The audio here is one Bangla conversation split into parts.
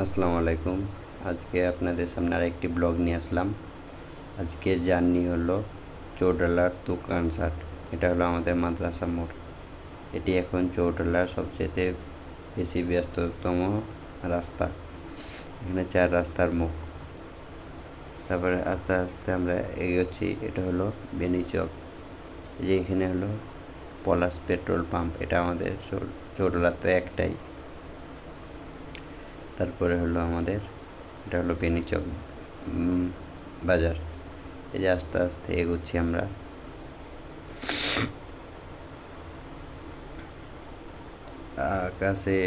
আসসালামু আলাইকুম। আজকে আপনাদের সামনে আরেকটি ব্লগ নিয়ে আসলাম। আজকে জার্নি হলো চৌডালার টু কনসার্ট এটা হলো আমাদের মাদ্রাসা মোড়। এটি এখন চৌডালার সবচেয়ে বেশি ব্যস্ততম রাস্তা। এখানে চার রাস্তার মুখ তারপরে আস্তে আস্তে আমরা এগোচ্ছি। এটা হলো বেনিচক এই যে এখানে হলো পলাশ পেট্রোল পাম্প। এটা আমাদের চৌডালাতে একটাই। তারপরে হলো আমাদের, এটা হলো বেনিচক বাজার। এই যে আস্তে আস্তে এগোচ্ছি আমরা। আকাশে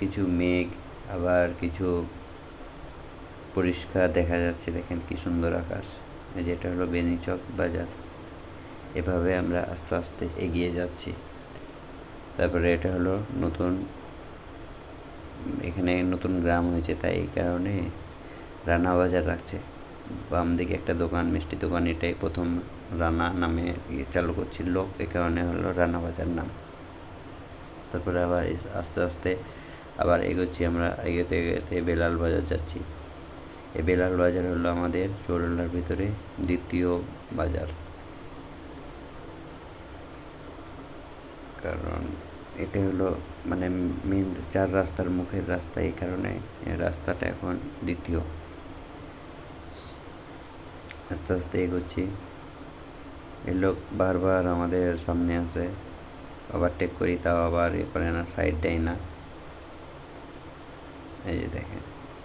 কিছু মেঘ, আবার কিছু পরিষ্কার দেখা যাচ্ছে, দেখেন কি সুন্দর আকাশ। এই যে এটা হলো বেনিচক বাজার। এভাবে আমরা আস্তে আস্তে এগিয়ে যাচ্ছি। তারপরে এটা হলো নতুন এখানে নতুন গ্রাম হয়েছে, তাই এই কারণে রানা বাজার রাখছে। বাম দিকে একটা দোকান, মিষ্টি দোকান, এটাই প্রথম রানা নামে ইয়ে চালু করছিল এই কারণে হলো রানা বাজার নাম। তারপরে আবার আস্তে আস্তে আবার এগোচ্ছি আমরা, এগোতে এগোতে বেলাল বাজার যাচ্ছি। এই বেলাল বাজার হলো আমাদের চৌরালার ভিতরে দ্বিতীয় বাজার। কারণ এটা হলো মানে মেন চার রাস্তার মুখের রাস্তা এই কারণে রাস্তাটা এখন দ্বিতীয়। আস্তে আস্তে এগোচ্ছি। এই লোক বারবার আমাদের সামনে আসে ওভারটেক করি, তাও আবার এ করে না সাইড দেয় না। এই যে দেখেন,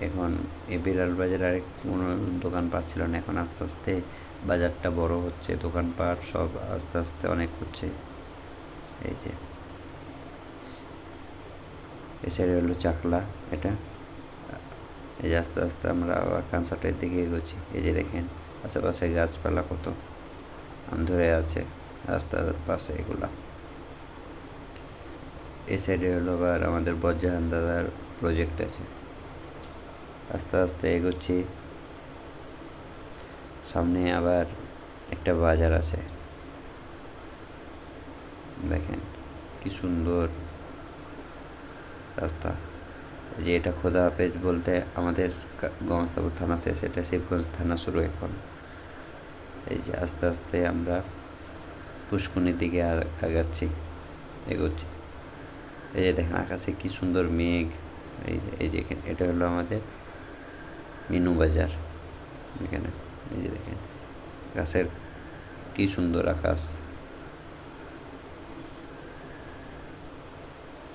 এখন এই বিড়াল বাজার আরেক কোনো দোকানপাট ছিল না, এখন আস্তে আস্তে বাজারটা বড় হচ্ছে, দোকানপাট সব আস্তে আস্তে অনেক হচ্ছে। এই যে এই সাইডে হলো চাকলা, এটা। এই যে আস্তে আস্তে আমরা আবার কনসার্টের দিকে এগোচ্ছি। এই যে দেখেন, আশেপাশে গাছপালা কত ধরে আছে, রাস্তার পাশে এগুলা। এই সাইডে হলো আবার আমাদের বজ্জাহান দাদার প্রজেক্ট আছে। আস্তে আস্তে এগোচ্ছি। সামনে আবার একটা বাজার আছে। দেখেন, কি সুন্দর। রাস্তা। যে এটা খোদা হাফেজ বলতে আমাদের গঙ্গস্তাপুর থানা শেষ, এটা শিবগঞ্জ থানা শুরু এখন। এই যে আস্তে আস্তে আমরা পুষ্কুনির দিকে আগাচ্ছি, এগোচ্ছি। এই যে দেখেন আকাশে কি সুন্দর মেঘ। এই যে এই যে এটা হলো আমাদের মিনু বাজার। এখানে, এই যে দেখেন, গাছের কি সুন্দর আকাশ।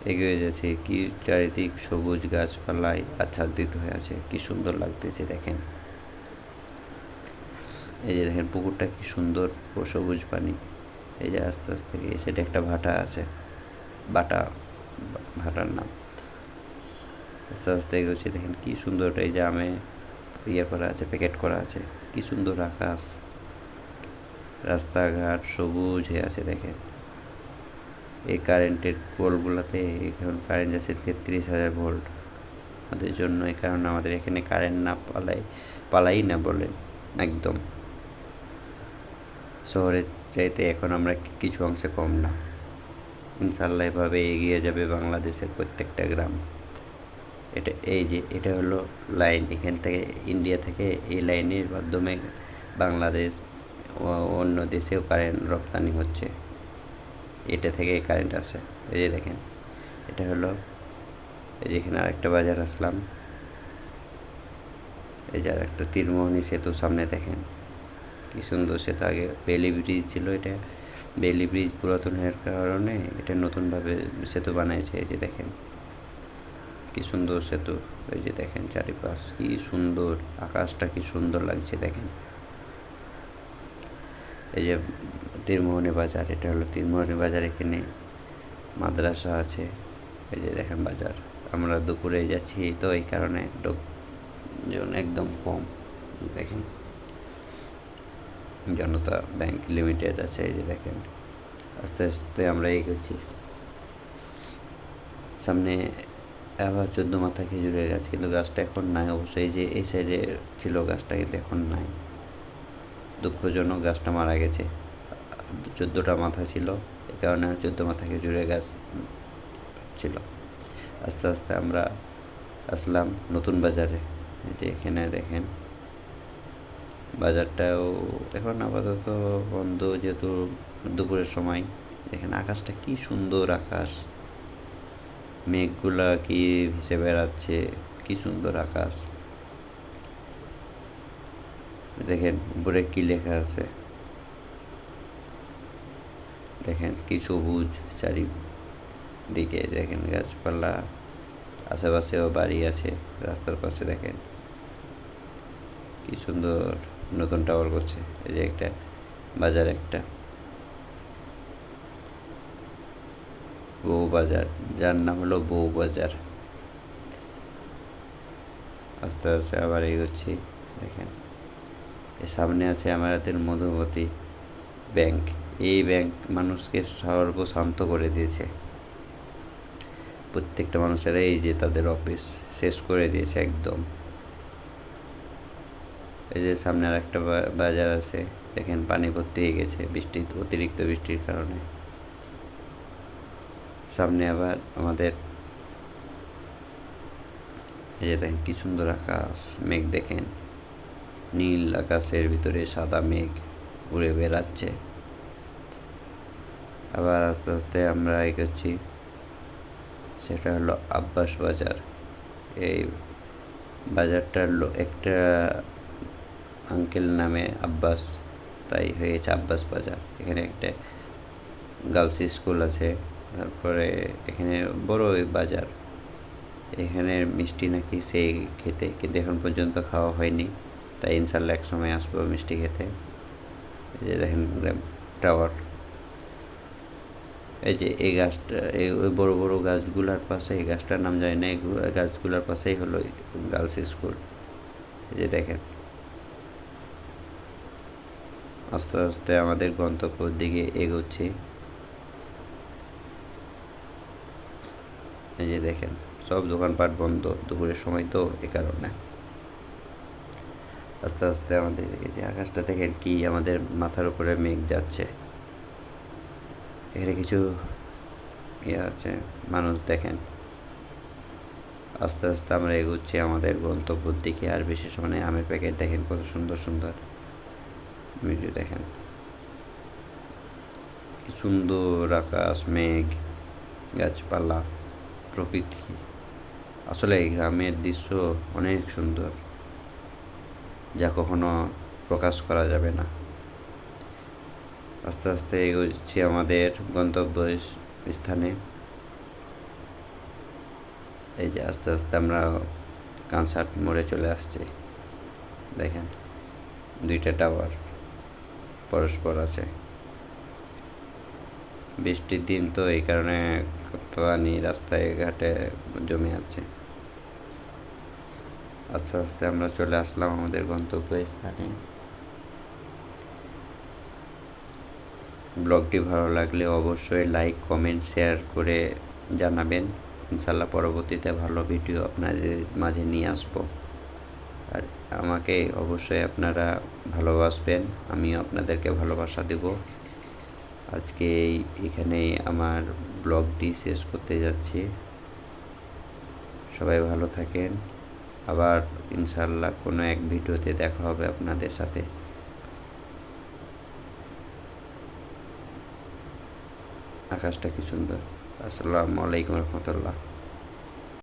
এগিয়ে যাচ্ছে। কি চারিদিক সবুজ গাছপালায় আচ্ছাদিত হয়ে আছে। কি সুন্দর লাগতেছে দেখেন। এই যে দেখেন, পুকুরটা কি সুন্দর ও সবুজ পানি। এই যে আস্তে আস্তে গিয়ে সেটা একটা ভাটা আছে। বাটা ভাটার নাম। আস্তে আস্তে এগোচ্ছে। দেখেন কি সুন্দর এই যে আমে ইয়ে করা আছে, প্যাকেট করা আছে। কি সুন্দর আকাশ। রাস্তাঘাট সবুজ হয়ে আছে দেখেন। এই কারেন্টের পোলগুলোতে এখন কারেন্ট আছে তেত্রিশ হাজার ভোল্ট আমাদের জন্য এই কারণে আমাদের এখানে কারেন্ট না পালাই পালাই না বলেন, একদম। শহরের চাইতে এখন আমরা কিছু অংশে কম না। ইনশাল্লাহ এভাবে এগিয়ে যাবে বাংলাদেশের প্রত্যেকটা গ্রাম। এটা, এই যে, এটা হলো লাইন এখান থেকে ইন্ডিয়া থেকে এই লাইনের মাধ্যমে বাংলাদেশ ও অন্য দেশেও কারেন্ট রপ্তানি হচ্ছে। এটা থেকে কারেন্ট আসে এই যে দেখেন, এটা হলো এই যে এখানে আরেকটা বাজার আসলাম। এই যে আরেকটা তীরমোহনী সেতু সামনে দেখেন, কি সুন্দর সেতু। আগে বেলি ব্রিজ ছিল এটা। বেলি ব্রিজ পুরাতন হওয়ার কারণে এটা নতুনভাবে সেতু বানাইছে। এই যে দেখেন, কি সুন্দর সেতু। এই যে দেখেন চারিপাশ কি সুন্দর, আকাশটা কি সুন্দর লাগছে দেখেন। এই যে তীরমোহনী বাজার, এটা হলো তীরমোহনী বাজার, এখানে মাদ্রাসা আছে। এই যে দেখেন বাজার, আমরা দুপুরে যাচ্ছি তো এই কারণে লোকজন একদম কম, দেখেন। জনতা ব্যাংক লিমিটেড আছে, এই যে দেখেন, আস্তে আস্তে আমরা এগোচ্ছি। সামনে আবার চোদ্দ মাথা খেজুরের গাছ, কিন্তু গাছটা এখন নাই অবশ্যই যে এই সাইডে ছিল, গাছটা কিন্তু এখন নাই। দুঃখজনক গাছটা মারা গেছে। চোদ্দোটা মাথা ছিল, এ কারণে চোদ্দ মাথা খেজুরের গাছ ছিল। আস্তে আস্তে আমরা আসলাম নতুন বাজারে। যে এখানে দেখেন, বাজারটাও এখন আপাতত বন্ধ যেহেতু দুপুরের সময়। দেখেন আকাশটা কি সুন্দর আকাশ। মেঘগুলা কি ভেসে বেড়াচ্ছে, কি সুন্দর আকাশ। দেখেন উপরে কি লেখা আছে? দেখেন, কি সবুজ চারিদিকে দেখেন গাছপালা, আশেপাশেও বাড়ি আছে, রাস্তার পাশে দেখেন। কি সুন্দর নতুন টাওয়ার করছে, এই যে একটা, বাজার একটা। বউ বাজার, যার নাম হলো বউ বাজার। আস্তে আস্তে আবার এগোচ্ছি, দেখেন। এর সামনে আছে আমাদের মধুমতি ব্যাংক। এই ব্যাংক মানুষকে সর্বশান্ত করে দিয়েছে। প্রত্যেকটা মানুষের এই যে তাদের অফিস শেষ করে দিয়েছে একদম। এই যে সামনে আর একটা বাজার আছে, দেখেন পানি ভর্তি হয়ে গেছে, বৃষ্টি, অতিরিক্ত বৃষ্টির কারণে। সামনে আবার আমাদের এই যে দেখেন কি সুন্দর আকাশ, মেঘ দেখেন। নীল আকাশের ভিতরে সাদা মেঘ উড়ে বেড়াচ্ছে। আবার আস্তে আস্তে আমরা এগোচ্ছি। সেটা হলো আব্বাস বাজার। এই বাজারটার একটা আঙ্কেল নামে আব্বাস, তাই হয়েছে আব্বাস বাজার। এখানে একটা গার্লস স্কুল আছে, তারপরে এখানে বড় ওই বাজার। এখানে মিষ্টি নাকি সেই খেতে, কিন্তু এখন পর্যন্ত খাওয়া হয়নি। তাই ইনশাল্লাহ এক সময় আসব মিষ্টি খেতে। যে দেখেন টাওয়ার। এই যে এই গাছটা, এই ওই বড়ো বড়ো গাছগুলার পাশে, এই গাছটার নাম জানি না, এই গাছগুলার পাশেই হলো গার্লস স্কুল। এই যে দেখেন। আস্তে আস্তে আমাদের গন্তব্যের দিকে এগোচ্ছি। এই যে দেখেন, সব দোকানপাট বন্ধ, দুপুরের সময় তো এ কারণে। আস্তে আস্তে আমাদের এই যে আকাশটা দেখেন কি আমাদের মাথার উপরে মেঘ যাচ্ছে। এখানে কিছু ইয়ে আছে, মানুষ দেখেন। আস্তে আস্তে আমরা এগোচ্ছি আমাদের গন্তব্যের দিকে, আর বিশেষ মানে আমের প্যাকেট দেখেন কত সুন্দর সুন্দর। ভিডিও দেখেন। সুন্দর আকাশ, মেঘ, গাছপালা, প্রকৃতি। আসলে এই গ্রামের দৃশ্য অনেক সুন্দর, যা কখনো প্রকাশ করা যাবে না। আস্তে আস্তে এগোচ্ছি আমাদের গন্তব্য স্থানে এই যে আস্তে আস্তে আমরা কনসার্ট মোড়ে চলে আসছি। দেখেন, দুইটা টাওয়ার পরস্পর আছে। বৃষ্টির দিন তো এই কারণে পানি রাস্তায়, ঘাটে জমে আছে। আস্তে আস্তে আমরা চলে আসলাম আমাদের গন্তব্য স্থানে ব্লগটি ভালো লাগলে অবশ্যই লাইক কমেন্ট শেয়ার করে জানাবেন। ইনশাল্লাহ পরবর্তীতে ভালো ভিডিও আপনাদের মাঝে নিয়ে আসব। আর আমাকে অবশ্যই আপনারা ভালোবাসবেন, আমিও আপনাদেরকে ভালোবাসা দেব। আজকে এই, এখানেই আমার ব্লগটি শেষ করতে যাচ্ছি। সবাই ভালো থাকেন। আবার ইনশাল্লাহ কোনো এক ভিডিওতে দেখা হবে আপনাদের সাথে। আকাশটা কি সুন্দর। আসসালামু আলাইকুম রহমতুল্লাহ।